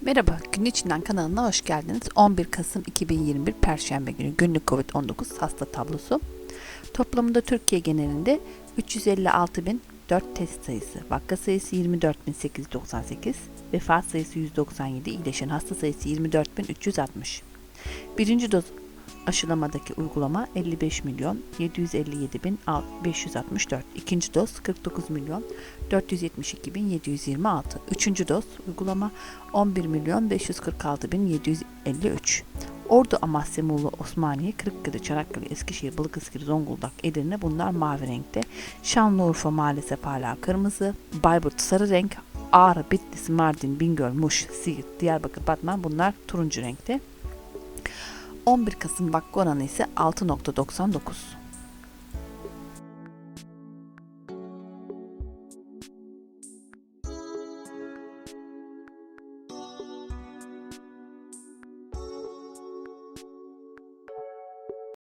Merhaba, Gün İçinden kanalına hoş geldiniz. 11 Kasım 2021 Perşembe günü günlük COVID-19 hasta tablosu. Toplamında Türkiye genelinde 356.004 test sayısı, vaka sayısı 24.898, vefat sayısı 197, iyileşen hasta sayısı 24.360. Birinci doz aşılamadaki uygulama 55 milyon 757 bin 564. İkinci doz 49 milyon 472 bin 726. Üçüncü doz uygulama 11 milyon 546 bin 753. Ordu, Amasya, Muğla, Osmaniye, Kırıkkale, Çanakkale, Eskişehir, Balıkesir, Zonguldak, Edirne bunlar mavi renkte. Şanlıurfa maalesef hala kırmızı. Bayburt sarı renk. Ağrı, Bitlis, Mardin, Bingöl, Muş, Siirt, Diyarbakır, Batman bunlar turuncu renkte. 11 Kasım vaka oranı ise 6.99.